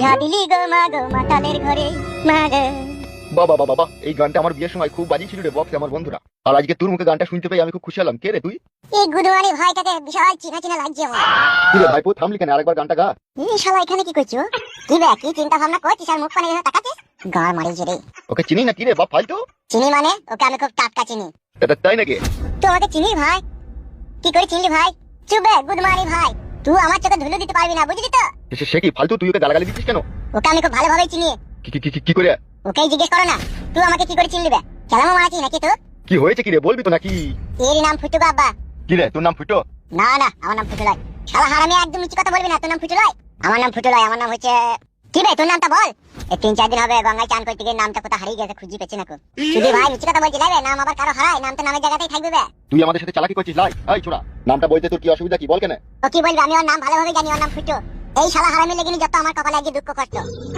বিহা গো মা গো মাতালের ঘরে মা গো বাবা বাবা বাবা এই গানটা আমার বিয়ের সময় খুব বাজি ছিল রে বক্সে আমার বন্ধুরা। আর আজকে তোর মুখে গানটা শুনতে পেয়ে আমি খুব খুশি হলাম। কে রে তুই? এই গুদমানি ভাইটাকে বিশাল চিনা চিনা লাগছে আমার। রে ভাইপো থামলি কেন? আরেকবার গানটা গা। এই শালা এখানে কি করছ? কি বে কি চিন্তা ভাবনা করছিস? আর মুখ পানে এভাবে তাকাচ্ছিস? গার মারিছে রে। ওকে চিনি না কি রে বাপ ফালতু? চিনি মানে? ওকে আমি খুব টাটকা চিনি। এটা তাই নাকি? তুই আমাকে চিনিস ভাই? কি করে চিনলি ভাই? চুপ বে গুদমানি ভাই। তুই আমার চোখে ধুলো দিতে পারবি না বুঝলি তো? সে- সে কি ফালতু? তুই ওকে গালাগালি দিচ্ছিস কেন? ওকে আমি খুব ভালোভাবে চিনি। কি- কি- কি- করে? ওকেই জিজ্ঞেস করো না তুই আমাকে কি করে চিনলি বে? খেলামো মারাচ্ছিস নাকি তুই কি হয়েছে কি রে? বলবি তো নাকি? এর নাম ফুটু বাবা কি রে তোর নাম ফুটো? না না আমার নাম ফুটুলাই শালা হারামি একদম মিছি কথা বলবি না তোর নাম ফুটুলাই আমার নাম ফুটুলাই আমার নাম হচ্ছে কি বে তোর নামটা বল। এই তিন চার দিন হবে গঙ্গায় চান করতে গিয়ে নামটা কোথাও হারিয়ে গেছে খুঁজি পেছি না কো শুধু ভাই মিছি কথা বলছি লাইবে নাম আবার কারও হারায় নাম তো নামের জায়গাতেই থাকবে বে। তুই আমাদের সাথে চালাকি করছিস লাই? এই ছোড়া নামটা বলতে তোর কি অসুবিধা কি? বল কেন। ও কি বলবি আমি ওর নাম ভালোভাবে জানি ওর নাম ফুটু। এই শালা হারামি লেগেনি যত আমার কপালে আজকে দুঃখ কষ্ট।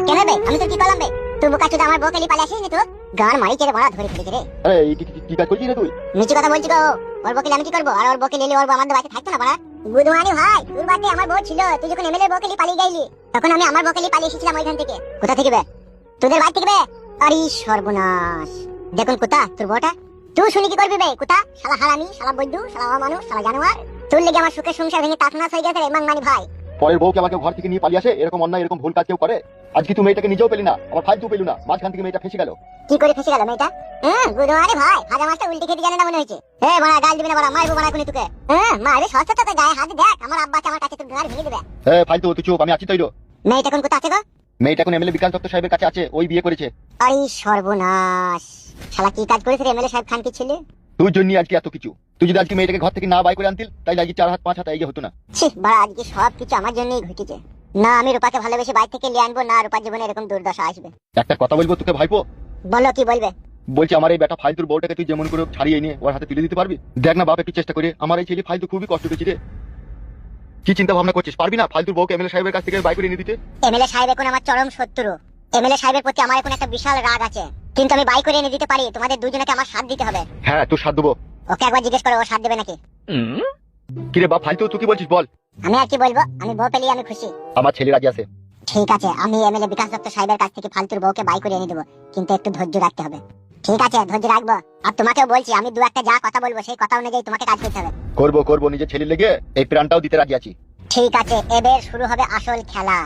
কেন বে? আমি তোর কি করলাম বে? তুই বোকা চুদা আমার বকেলি পালে আসিস নি তো? গান মারি চেড়ে বড়া ধরে ফেলেছে রে। এই কি- কি- কাজ করছিস রে তুই? মিছি কথা বলছি গো ওর বকেলি আমি কি করব? আর ওর বকেলি এলে ওর আমাদের বাড়িতে থাকতো না বড়া? গুদমানি ভাই তোর বাড়িতে আমার বউ ছিল তুই যখন এমএলএ বকেলি পালিয়ে গেলি তখন আমি আমার বকেলি পালিয়ে এসেছিলাম ওইখান থেকে। কোথা থেকে বে? তোদের বাড়ি থেকে বে? আরে সর্বনাশ। দেখুন কোথা তোর বউটা? তুই শুনি কি করবি বে কোথা শালা হারামি শালা বৈদ্যু শালা মানুষ শালা জানোয়ার। তোর লেগে আমার সুখের সংসার ভেঙে হয়ে গেছে রে মাংমানি ভাই। পরের বউকে আমাকে ঘর থেকে নিয়ে পালিয়ে আসে এরকম অন্যায় এরকম ভুল কাজ কেউ করে? আজকে তুই মেয়েটাকে নিজেও পেলি না আমার ফালতু পেলু না। মাঝখান থেকে মেয়েটা ফেসে গেল। কি করে ফেসে গেল মেয়েটা? হ্যাঁ ভাই ভাজা মাছটা উল্টে খেতে জানে না মনে হয়েছে। এ বড়া গাল দিবি না বড়া মারবো বড়া কোনি তোকে। হ্যাঁ মারবে সস্তা তো গায়ে হাত দেখ আমার আব্বাকে আমার কাছে তোর ঘর ভেঙে দেবে। ফালতু তুই চুপ আমি আছি তৈরি মেয়েটা কোন কোথা আছে গো? মেয়েটা এখন এমএলএ বিকাশ দত্ত সাহেবের কাছে আছে ওই বিয়ে করেছে। আরে সর্বনাশ। শালা কি কাজ করেছে এমএলএ সাহেব খান কি ছেলে? তোর জন্য আজকে এত কিছু। তুই যদি আজকে মেয়েটাকে ঘর থেকে না বাই করে আনতিল তাই আজকে চার হাত পাঁচ হাত এগিয়ে হতো না। ছি বাড়া আজকে সব কিছু আমার জন্যই ঘটেছে। না আমি রূপাকে ভালোবেসে বাইরে থেকে নিয়ে আনব না রূপার জীবনে এরকম দুর্দশা আসবে। একটা কথা বলব তোকে ভাইপো? বলো কি বলবে? বলছি আমার এই বেটা ফালতুর বউটাকে তুই যেমন করে ছাড়িয়ে নিয়ে ওর হাতে তুলে দিতে পারবি? দেখ না বাপ একটু চেষ্টা করে। আমার এই ছেলে ফালতু খুবই কষ্ট পেয়েছি রে। কি চিন্তা ভাবনা করছিস? পারবি না ফালতুর বউকে এমএলএ সাহেবের কাছ থেকে বাই করে এনে দিতে? এমএলএ সাহেব এখন আমার চরম শত্রু। এমএলএ সাহেবের প্রতি আমার এখন একটা বিশাল রাগ আছে। কিন্তু আমি বাই করে এনে দিতে পারি তোমাদের দুজনকে আমার সাথ দিতে হবে। হ্যাঁ তোর সাথ দেবো। ওকে একবার জিজ্ঞেস করো ও সাথ দেবে নাকি? কিরে বাপ ফালতু তুই কি বলছিস বল। আমি আর কি বলব? আমি বউ পেলেই আমি খুশি। আমার ছেলে রাজি আছে। ঠিক আছে আমি এমএলএ বিকাশ দত্ত সাহেবের কাছ থেকে ফালতুর বউকে বাই করে এনে দেবো কিন্তু একটু ধৈর্য রাখতে হবে। ঠিক আছে ধৈর্য রাখব। আর তোমাকেও বলছি আমি দু একটা যা কথা বলব সেই কথা অনুযায়ী তোমাকে কাজ করতে হবে। করব করব নিজের ছেলে লেগে এই প্রাণটাও দিতে রাজি আছি। ঠিক আছে এবার শুরু হবে আসল খেলা।